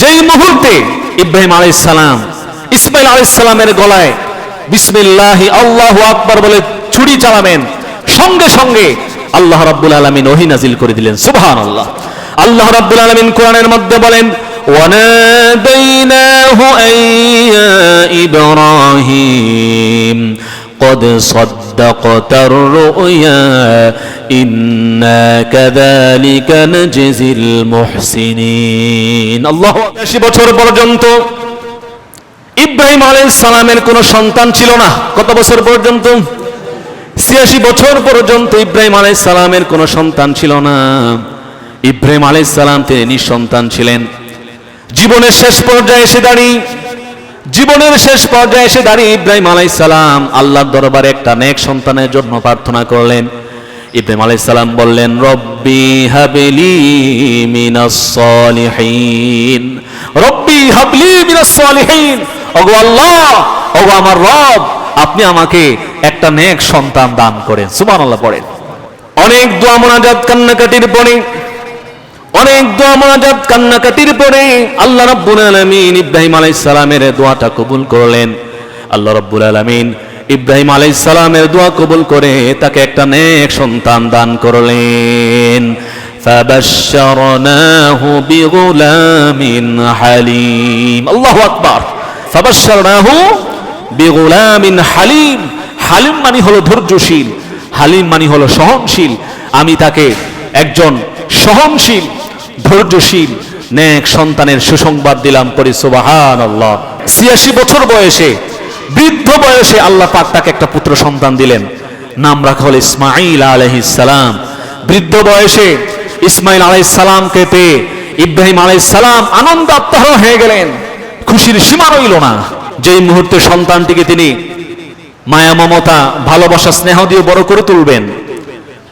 যেই মুহূর্তে ইব্রাহিম আলাইসালাম ইসমাইল আলাইসালামের গলায় বিসমিল্লাহ আল্লাহু আকবার বলে ছুরি চালাবেন সঙ্গে সঙ্গে আল্লাহ রাব্বুল আলামিন ওহী নাজিল করে দিলেন সুবহানাল্লাহ আল্লাহ রাব্বুল আলামিন কোরআনের মধ্যে বলেন وناديناه أن يا إبراهيم قد صدقت الرؤيا إنا كذلك نجزي المحسنين الله আশি বছর পর্যন্ত ইব্রাহিম আলাইহিস সালামের কোনো সন্তান ছিল না কত বছর পর্যন্ত ছিয়াশি বছর পর্যন্ত ইব্রাহিম আলাইহিস সালামের কোনো সন্তান ছিল না ইব্রাহিম আলাইহিস সালাম তিনি নিঃসন্তান ছিলেন জীবনের শেষ পর্যায়ে এসে দাঁড়িয়ে জীবনের শেষ পর্যায়ে এসে দাঁড়িয়ে ইব্রাহিম আলাই সালাম আল্লাহর দরবারে একটা নেক সন্তানের জন্য প্রার্থনা করলেন ইব্রাহিম আলাই সালাম বললেন, রব্বি হাবিলি মিনাস সলিহিন। রব্বি হাবলি মিনাস সলিহিন। ওগো আল্লাহ, ওগো আমার রব, আপনি আমাকে একটা নেক সন্তান দান করেন। সুবহানাল্লাহ পড়েন। অনেক দোয়া মোনাজাত কান্নাকাটির পরে, অনেক দোয়া মোনাজাত কান্নাকাটির পরে আল্লাহ রাব্বুল আলামিন ইব্রাহিম আলাইহিস সালামের দোয়াটা কবুল করলেন। আল্লাহ রাব্বুল আলামিন ইব্রাহিম আলাইহিস সালামের দোয়া কবুল করে তাকে একটা নেক সন্তান দান করলেন فبشرناه بغلام حليم الله আকবার فبشرناه بغلام حليم হালিম মানে হলো ধৈর্যশীল হালিম মানে হলো সহনশীল আমি তাকে একজন সহনশীল ধৈর্যশীল নেক সন্তানের সুসংবাদ দিলাম পরি সুবাহান আল্লাহ ছিয়াশি বছর বয়সে বৃদ্ধ বয়সে আল্লাহ পাক তাকে একটা পুত্র সন্তান দিলেন। নাম রাখা হল ইসমাইল আলহিস সালাম। বৃদ্ধ বয়সে ইসমাইল আলাইহিস সালামকে পেয়ে ইব্রাহিম আলাইহিস সালাম আনন্দ আত্মহার হয়ে গেলেন। খুশির সীমা রইল না। যেই মুহূর্তে সন্তানটিকে তিনি মায়া, মমতা, ভালোবাসা, স্নেহ দিয়ে বড় করে তুলবেন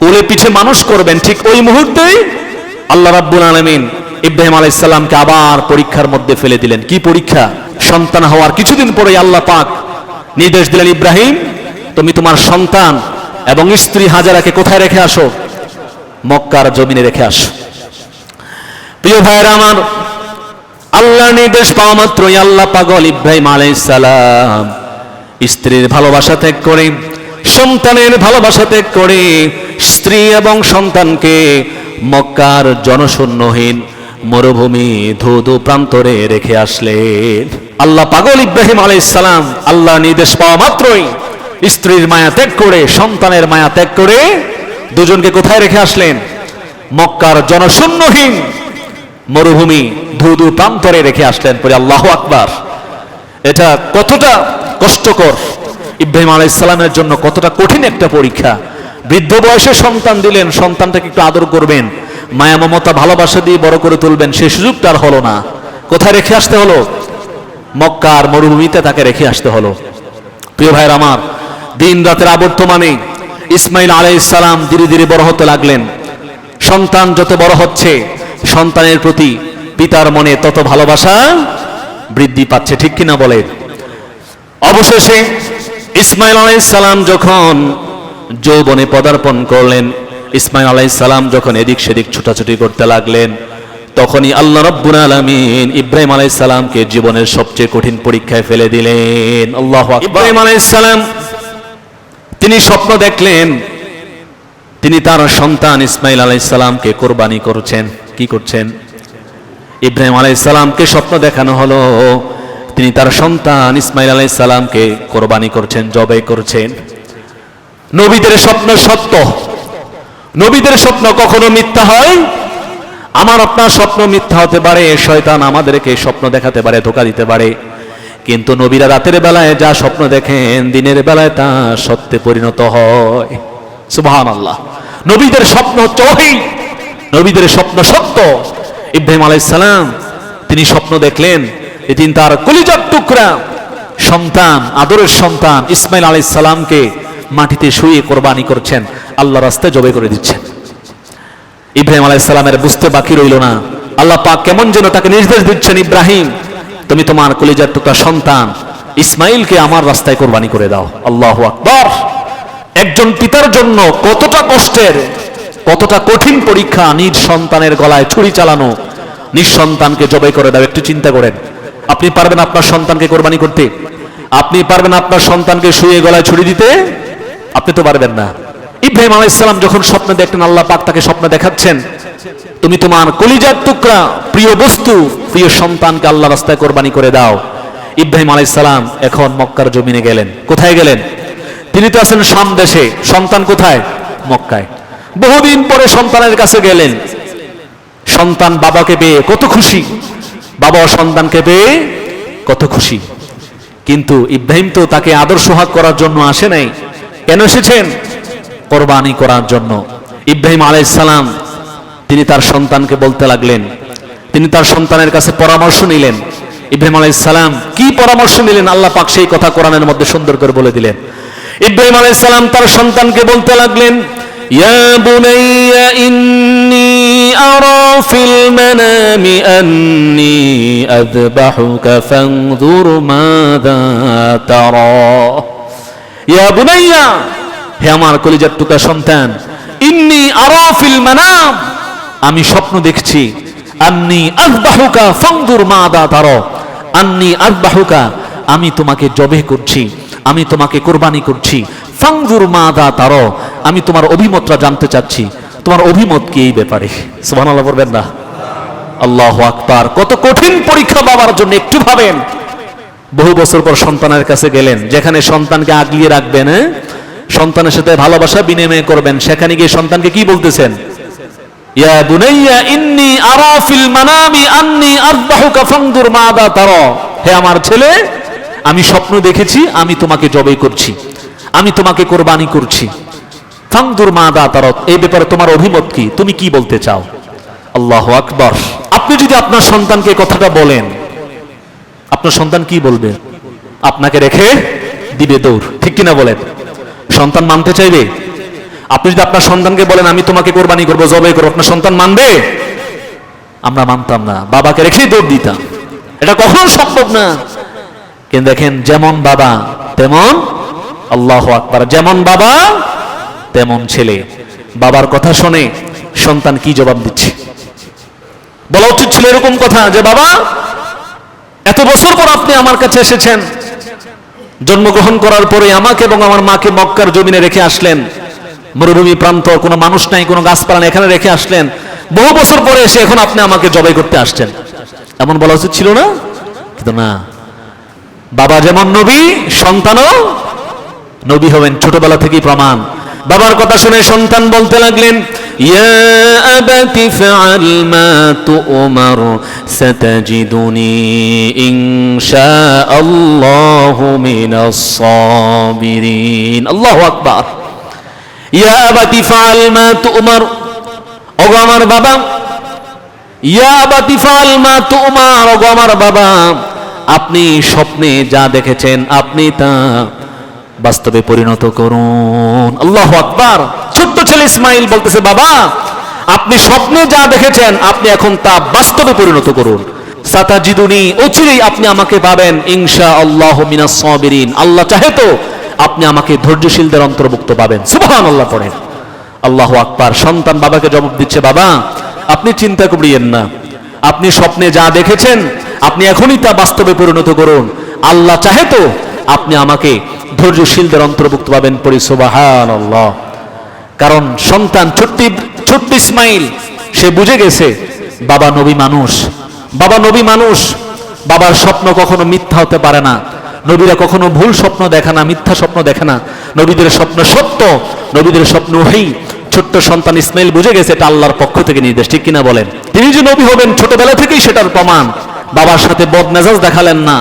কোলে পিছে মানুষ করবেন, ঠিক ওই মুহূর্তেই আল্লাহ রাব্বুল আলামিন ইব্রাহিম আলাইহিস সালামকে আবার পরীক্ষার মধ্যে ফেলে দিলেন। কি পরীক্ষা? সন্তান হওয়ার কিছুদিন পরে আল্লাহ পাক নির্দেশ দিলেন, ইব্রাহিম, তুমি তোমার সন্তান এবং স্ত্রী হাজারাকে কোথায় রেখে আসো? মক্কার জমিনে রেখে আসো। প্রিয় ভাইয়েরা আমার আল্লাহ নির্দেশ পাওয়া মাত্রই আল্লাহ পাগল ইব্রাহিম আলাইহিস সালাম। স্ত্রীর ভালোবাসা ত্যাগ করে, সন্তানের ভালোবাসা ত্যাগ করে, স্ত্রী এবং সন্তানকে মক্কার জনশূন্যহীন মরুভূমি ধুধু প্রান্তরে রেখে আসলেন। আল্লাহ পাগল ইব্রাহিম আলাইহিস সালাম, আল্লাহ নির্দেশ পাওয়া মাত্রই স্ত্রীর মায়া ত্যাগ করে, সন্তানের মায়া ত্যাগ করে দুজনকে কোথায় রেখে আসলেন? মক্কার জনশূন্যহীন মরুভূমি ধুধু প্রান্তরে রেখে আসলেন পরে আল্লাহ আকবার। এটা কতটা কষ্টকর। ইব্রাহিম আলাইসালামের জন্য কতটা কঠিন একটা পরীক্ষা। বৃদ্ধ বয়সে সন্তান দিলেন, সন্তানটাকে একটু আদর করবেন। মায়া মমতা ভালোবাসা দিয়ে বড় করে তুলবেন সেই সুযোগটা আর হলো না। কোথায় রেখে আসতে হলো? মক্কার মরুভূমিতে তাকে রেখে আসতে হলো। প্রিয় ভাইয়ের আমার, দিন রাতের আবর্তমানে ইসমাইল আলাইসালাম ধীরে ধীরে বড় হতে লাগলেন। সন্তান যত বড় হচ্ছে, সন্তানের প্রতি পিতার মনে তত ভালোবাসা বৃদ্ধি পাচ্ছে, ঠিক কিনা বলে? অবশেষে ইসমাইল আলাইসালাম যখন যৌবনে পদার্পণ করলেন, ইসমাইল আলাইসালাম যখন এদিক সেদিক ছুটাছুটি করতে লাগলেন তখনই আল্লাহ রব্বুল আলামিন ইব্রাহিম আলাইসালামকে জীবনের সবচেয়ে কঠিন পরীক্ষায় ফেলে দিলেন। আল্লাহ ইব্রাহিম আলাইসালাম তিনি স্বপ্ন দেখলেন, তিনি তার সন্তান ইসমাইল আলাইসালামকে কোরবানি করছেন। কি করছেন? ইব্রাহিম আলাইসালামকে স্বপ্ন দেখানো হলো, তিনি তার সন্তান ইসমাইল আলাইসালামকে কোরবানি করছেন জবে করছেন। নবীদের স্বপ্ন সত্য। নবীদের স্বপ্ন কখনো মিথ্যা হয় আমার আপনার স্বপ্ন মিথ্যা হতে পারে, শয়তান আমাদেরকে স্বপ্ন দেখাতে পারে, ধোকা দিতে পারে। কিন্তু নবীরা রাতের বেলায় যা স্বপ্ন দেখেন, দিনের বেলায় তা সত্যে পরিণত হয়। সুবহান আল্লাহ নবীদের স্বপ্ন চহি নবীদের স্বপ্ন সত্য। ইব্রাহিম আলাইসালাম তিনি স্বপ্ন দেখলেন তিনি তার কলিজার টুকরা, সন্তান, আদরের সন্তান ইসমাইল আলাইসালামকে মাটিতে শুয়ে কোরবানি করছেন। আল্লাহ রাস্তায় জবে করে দিচ্ছেন। ইব্রাহিম আলাইসালামের বুঝতে বাকি রইল না। আল্লাহ পাক কেমন যেন তাকে নির্দেশ দিচ্ছেন, ইব্রাহিম, তুমি তোমার কলিজার টুকরা সন্তান ইসমাইলকে আমার রাস্তায় কোরবানি করে দাও। আল্লাহ আকবর। একজন পিতার জন্য কতটা কষ্টের, কতটা কঠিন পরীক্ষা নিজ সন্তানের গলায় ছুরি চালানো। নিঃসন্তানকে জবাই করে দাও, একটু চিন্তা করেন। আপনি পারবেন আপনার সন্তানকে কোরবানি করতে? আপনি পারবেন আপনার সন্তানকে শুয়ে গলায় ছুরি দিতে? আপনি তো পারবেন না। ইব্রাহিম আলাইসালাম যখন স্বপ্ন দেখতেন, আল্লাহ পাক তাকে স্বপ্ন দেখাচ্ছেন। তুমি তোমার কলিজার টুকরা, প্রিয় বস্তু, প্রিয় সন্তানকে আল্লাহ রাস্তায় কোরবানি করে দাও। ইব্রাহিম আলাইসালাম এখন মক্কার জমিনে গেলেন। কোথায় গেলেন? তিনি তো আছেন শাম দেশে। সন্তান কোথায়? মক্কায়। বহুদিন পরে সন্তানের কাছে গেলেন। সন্তান বাবাকে পেয়ে কত খুশি। বাবা সন্তানকে পেয়ে কত খুশি। কিন্তু ইব্রাহিম তো তাকে আদর সোহাগ করার জন্য আসে নাই। কেন এসেছেন? কোরবানি করার জন্য। ইব্রাহিম আলাইসালাম তিনি তার সন্তানকে বলতে লাগলেন। তিনি তার সন্তানের কাছে পরামর্শ নিলেন। ইব্রাহিম আলাইসালাম কি পরামর্শ নিলেন? আল্লাহ পাক সেই কথা কোরআনের মধ্যে সুন্দর করে বলে দিলেন। ইব্রাহিম আলাইসালাম তার সন্তানকে বলতে লাগলেন, ইয়া হে আমার কলিজার টুকা সন্তান, ইন্নি আরা ফিল মানাম। আমি স্বপ্ন দেখছি, আন্নি আযবাহুকা ফানজুর মাযা তারা। আন্নি আযবাহুকা, আমি তোমাকে জবে করছি, আমি তোমাকে কোরবানি করছি ফাংজুর মা দা তারো। আমি তোমার অভিমতটা জানতে চাচ্ছি, তোমার অভিমত কি এই ব্যাপারে? সুবহানাল্লাহ বলবেন না। আল্লাহ আকবার, কত কঠিন পরীক্ষা বাবার জন্য, একটু ভাবেন। বহু বছর পর সন্তানের কাছে গেলেন, যেখানে সন্তানকে আগলিয়ে রাখবেন হ্যাঁ? সন্তানের সাথে ভালোবাসা বিনিময় করবেন। সেখানে গিয়ে সন্তানকে কি বলতেছেন? ফানজুর তারা। আমি স্বপ্ন দেখেছি, আমি তোমাকে জবাই করছি। আমি তোমাকে কোরবানি করছি। ফাংদুর মা দা এই ব্যাপারে তোমার অভিমত কি? তুমি কি বলতে চাও? আল্লাহ আকবর। আপনি যদি আপনার সন্তানকে কথাটা বলেন, আপনার সন্তান কি বলবে? আপনাকে রেখে দিবে দৌড়। ঠিক কিনা বলেন? সন্তান মানতে চাইবে? আপনি যদি আপনার সন্তানকে বলেন, আমি তোমাকে কোরবানি করব, জবাই করব আপনার সন্তান মানবে? আমরা মানতাম না। বাবাকে রেখেই দৌড় দিতাম। এটা কখনো সম্ভব না। কিন্তু দেখেন, যেমন বাবা, তেমন আল্লাহ আকবার। যেমন বাবা, তেমন ছেলে। বাবার কথা শুনে সন্তান কি জবাব দিচ্ছে? বলা উচিত ছিল এরকম কথা যে, বাবা, এত বছর পর আপনি আমার কাছে এসেছেন। জন্মগ্রহণ করার পরে আমাকে এবং আমার মাকে মক্কার জমিনে রেখে আসলেন। মরুভূমি প্রান্ত, কোনো মানুষ নাই, কোনো গাছপালা এখানে রেখে আসলেন। বহু বছর পরে এসে এখন আপনি আমাকে জবাই করতে আসছেন। এমন বলা উচিত ছিল না? কিন্তু না। বাবা যেমন নবী, সন্তানও নবী হবেন, ছোটবেলা থেকেই প্রমাণ। বাবার কথা শুনে সন্তান বলতে লাগলেন ইয়া আবাতি ফাআল মা তুমার সাতাজিদুনি ইনশাআল্লাহু মিনাস সাবিরিন আল্লাহু আকবার ইয়া আবাতি ফাআল মা তুমার ওগো আমার বাবা ইয়া আবাতি ফাআল মা তুমার ওগো আমার বাবা আপনি স্বপ্নে যা দেখেছেন, আপনি তা বাস্তবে পরিণত করুন। আল্লাহ আকবার। ছোট্ট ছেলে ইসমাইল বলতেছে, বাবা, আপনি স্বপ্নে যা দেখেছেন, আপনি এখন তা বাস্তবে পরিণত করুন। আপনি আমাকে পাবেন আল্লাহ আল্লাহ চাহে তো আপনি আমাকে ধৈর্যশীলদের অন্তর্ভুক্ত পাবেন। আল্লাহ পড়েন। আল্লাহ আকবার। সন্তান বাবাকে জবাব দিচ্ছে, বাবা, আপনি চিন্তা করিয়েন না। আপনি স্বপ্নে যা দেখেছেন, আপনি এখনই তা বাস্তবে পরিণত করুন। আল্লাহ চাহে তো আপনি আমাকে ধৈর্যশীলদের অন্তর্ভুক্ত পাবেন পরি সুবাহান আল্লাহ কারণ সন্তান ছোট্ট ছোট্ট ইসমাইল সে বুঝে গেছে বাবা নবী মানুষ। বাবা নবী মানুষ, বাবার স্বপ্ন কখনো মিথ্যা হতে পারে না। নবীরা কখনো ভুল স্বপ্ন দেখে না, মিথ্যা স্বপ্ন দেখে না। নবীদের স্বপ্ন সত্য, নবীদের স্বপ্ন হই ছোট্ট সন্তান ইসমাইল বুঝে গেছে এটা আল্লাহর পক্ষ থেকে নির্দেশ, ঠিক কিনা বলেন? তিনি যে নবী হবেন ছোটবেলা থেকেই সেটার প্রমাণ। বাবার সাথে বদ মেজাজ দেখালেন না,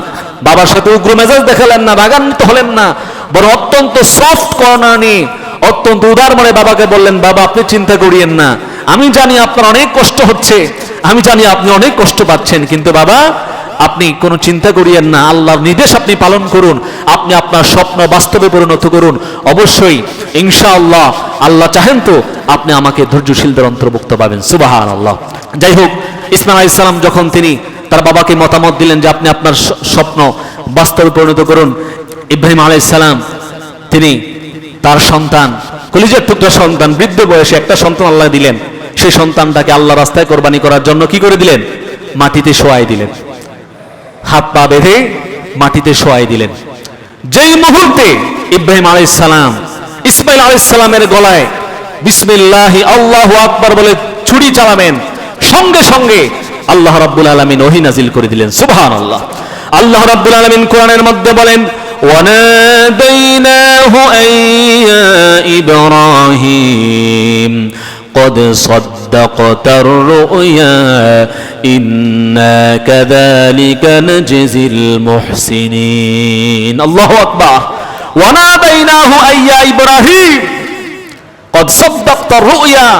বাবার সাথে উগ্র মেজাজ দেখালেন না, রাগান্বিত হলেন না বড় অত্যন্ত সফট কর্নার নিয়ে অত্যন্ত উদার মনে বাবাকে বললেন, বাবা, আপনি চিন্তা করিয়েন না। আমি জানি আপনার অনেক কষ্ট হচ্ছে। আমি জানি আপনি অনেক কষ্ট পাচ্ছেন। কিন্তু বাবা, আপনি কোনো চিন্তা করিয়েন না। আল্লাহর নির্দেশ আপনি পালন করুন। আপনি আপনার স্বপ্ন বাস্তবে পরিণত করুন। অবশ্যই, ইনশাআল্লাহ, আল্লাহ চাহেন তো আপনি আমাকে ধৈর্যশীলদের অন্তর্ভুক্ত পাবেন। সুবাহান আল্লাহ যাই হোক, ইসমাইল আলাইহিস সালাম যখন তিনি তার বাবাকে মতামত দিলেন যে আপনি আপনার স্বপ্ন বাস্তবে পরিণত করুন, ইব্রাহিম আলাইহিস সালাম তিনি তার সন্তান, কলিজার টুকরা সন্তান, বৃদ্ধ বয়সে একটা সন্তান আল্লাহ দিলেন। সেই সন্তানটাকে আল্লাহ রাস্তায় কোরবানি করার জন্য কি করে দিলেন? মাটিতে শোয়াই দিলেন। হাত পা বেঁধে মাটিতে শোয়াই দিলেন। যেই মুহূর্তে ইব্রাহিম আলাইসালাম ইসমাইল আলাইসালামের গলায় বিসমিল্লাহি আল্লাহ আকবার বলে ছুরি চালাবেন, সঙ্গে সঙ্গে আল্লাহ রাব্বুল আলামিন ওহী নাজিল করে দিলেন। সুবহানাল্লাহ। আল্লাহ আল্লাহ রাব্বুল আলামিন কোরআনের মধ্যে বলেন وناديناه أن يا إبراهيم قد صدقت الرؤيا إنا كذلك نجزي المحسنين الله أكبر وناديناه أن يا إبراهيم قد صدقت الرؤيا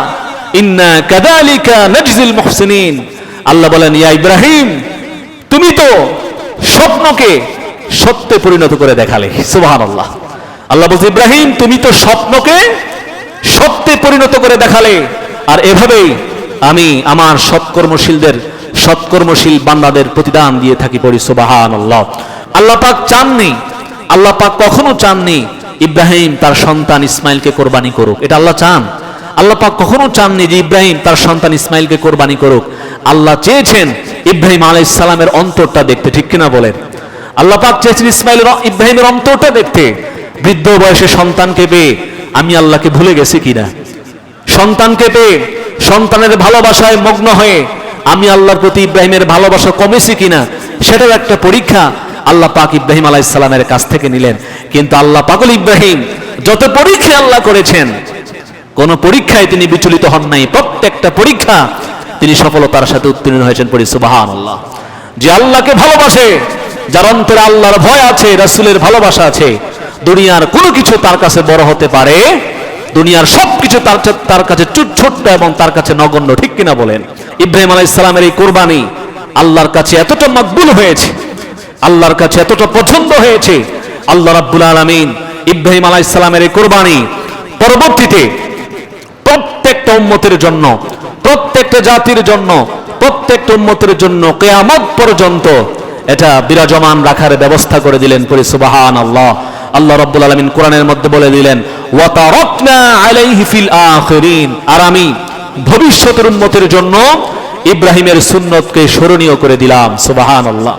إنا كذلك نجزي المحسنين আল্লাহ বলেন ইয়া ইব্রাহিম তুমি তো স্বপ্নকে সত্যে পরিণত করে দেখালে। সুবহানাল্লাহ। আল্লাহ আল্লাহ বলছে, ইব্রাহিম, তুমি তো স্বপ্নকে সত্যে পরিণত করে দেখালে। আর এভাবেই আমি আমার সৎকর্মশীলদের, সৎকর্মশীল বান্দাদের প্রতিদান দিয়ে থাকি পড়ি সুবাহান আল্লাহ আল্লাহ পাক চাননি, আল্লাহ পাক কখনো চাননি ইব্রাহিম তার সন্তান ইসমাইলকে কোরবানি করুক। এটা আল্লাহ চান। আল্লাহ পাক কখনো চাননি যে ইব্রাহিম তার সন্তান ইসমাইলকে কোরবানি করুক। আল্লাহ চেয়েছেন ইব্রাহিম আলাইহিস সালামের অন্তরটা দেখতে, ঠিক কিনা বলেন? আল্লাহ পাক চেয়েছেন ইসমাইলের ইব্রাহিমের অন্তরটা দেখতে। বৃদ্ধ বয়সে সন্তানকে পেয়ে আমি আল্লাহকে ভুলে গেছি কিনা? সন্তানকে পেয়ে সন্তানের ভালোবাসায় মগ্ন হয়ে, আমি আল্লাহর প্রতি ইব্রাহিমের ভালোবাসা কমেছি কিনা? সেটার একটা পরীক্ষা আল্লাহ পাক ইব্রাহিম আলাইসালামের কাছ থেকে নিলেন। কিন্তু আল্লাহ পাগল ইব্রাহিম যত পরীক্ষা আল্লাহ করেছেন, কোন পরীক্ষায় তিনি বিচলিত হন নাই। প্রত্যেকটা পরীক্ষা তিনি সফলতার সাথে উত্তীর্ণ হয়েছেন পরি সুবাহান আল্লাহ যে আল্লাহকে ভালোবাসে যার অন্তরে আল্লাহর ভয় আছে, রাসূলের ভালোবাসা আছে, দুনিয়ার কোনো কিছু তার কাছে বড় হতে পারে, দুনিয়ার সবকিছু তার তার কাছে ছোট্ট এবং তার কাছে নগণ্য, ঠিক কিনা বলেন? ইব্রাহিম আলাইহিস সালামের এই কোরবানি আল্লাহর কাছে এতটা মকবুল হয়েছে, আল্লাহর কাছে এতটা পছন্দ হয়েছে, আল্লাহ রাব্বুল আলামিন ইব্রাহিম আলাইহিস সালামের এই কোরবানি পরবর্তীতে প্রত্যেকটা উম্মতের জন্য, প্রত্যেকটা জাতির জন্য, প্রত্যেকটা উম্মতের জন্য কেয়ামত পর্যন্ত এটা বিরাজমান রাখার ব্যবস্থা করে দিলেন পরি সুবাহান আল্লাহ আল্লাহ রাব্বুল আলামিন কোরআনের মধ্যে বলে দিলেন আর আমি ভবিষ্যতের উন্নতির জন্য ইব্রাহিমের সুন্নতকে স্মরণীয় করে দিলাম সুবাহান আল্লাহ